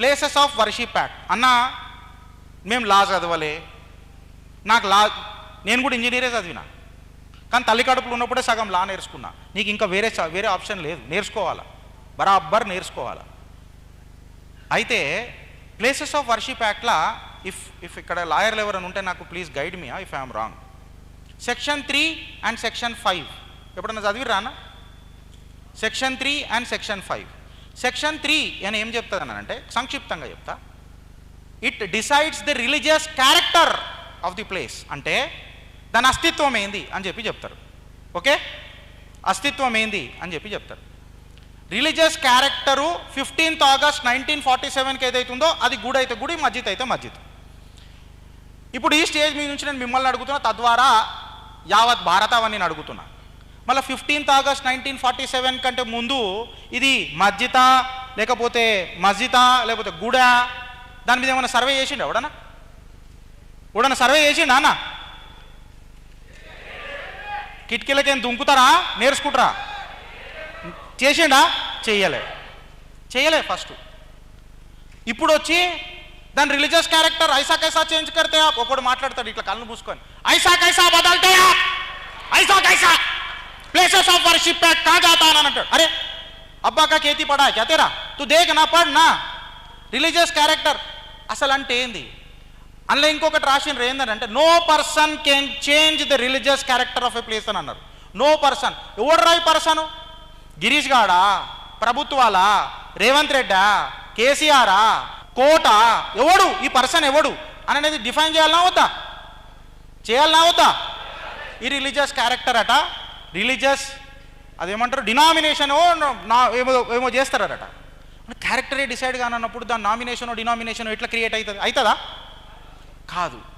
Places of worship act అన్న మేము లా చదవలే. నాకు లా నేను కూడా ఇంజనీరే చదివిన. కానీ తల్లికడుపులో ఉన్నప్పుడే సగం లా నేర్చుకున్నా. నీకు ఇంకా వేరే వేరే ఆప్షన్ లేదు. నేర్చుకోవాలా? బరాబర్ నేర్చుకోవాలా? అయితే ప్లేసెస్ ఆఫ్ వర్షిప్ యాక్ట్లా ఇఫ్ ఇఫ్ ఇక్కడ లాయర్లు ఎవరైనా ఉంటే నాకు please guide me if I'm wrong section three and section five ఎప్పుడన్నా చదివిరానా అన్న? Section three and section five section three అని ఏం చెప్తుంది అంటే సంక్షిప్తంగా చెప్తా. It decides the religious character of the place అంటే దాని అస్తిత్వం ఏంది అని చెప్పి చెప్తారు. ఓకే? అస్తిత్వం ఏంది అని చెప్పి చెప్తారు. Religious character fifteenth August nineteen forty సెవెన్కి ఉందో అది గుడి అయితే గుడి మస్జిద్ అయితే మస్జిద్ ఇప్పుడు ఈ స్టేజ్ మీద నుంచి నేను మిమ్మల్ని అడుగుతున్నా తద్వారా యావత్ భారతావని అడుగుతున్నా. మళ్ళీ fifteenth August nineteen forty seven కంటే ముందు ఇది మస్జిద లేకపోతే మస్జిదా లేకపోతే గుడ దాని మీద ఏమైనా సర్వే చేసిండు ఎవడన్నా? ఎవడన్నా సర్వే చేసిండు అన్న? కిటికీలకేం దుంకుతారా? నేర్చుకుంటారా? చేసిండా? చెయ్యలే. చేయలే ఫస్ట్ ఇప్పుడు వచ్చి దాని రిలీజియస్ క్యారెక్టర్ ఐసా కైసా చేంజ్ కడితే ఒకడు మాట్లాడతాడు ఇట్లా కళ్ళు మూసుకొని. ఐసా కైసా బదల్ ఆప్ ఐసా కైసా ప్లేసెస్ ఆఫ్ వర్షిప్ पे कहाँ जाता है అంటాడు అరే అబ్బా కా खेती పడా क्या तेरा तू देख ना पढ़ ना రిలీజియస్ క్యారెక్టర్ అసలు అంటే ఏంది అందులో ఇంకొకటి రాసిండ్రు ఏంటంటే no person can change the religious character of a place అని అన్నారు నో పర్సన్ ఎవడు రాయి పర్సన్ గిరీష్ గాడా ప్రభుత్వాలా రేవంత్ రెడ్డా కేసీఆరా కోట ఎవడు ఈ పర్సన్ ఎవడు అని అనేది డిఫైన్ చేయాలన్నా వద్దా చేయాలన్నా వద్దా ఈ రిలీజియస్ క్యారెక్టర్ అట రిలీజియస్ అదేమంటారు? డినామినేషన్ నా ఏమో ఏమో చేస్తారట. క్యారెక్టరే డిసైడ్ కానన్నప్పుడు దాని నామినేషన్ డినామినేషన్ ఎట్లా క్రియేట్ అవుతుంది? అవుతుందా? కాదు.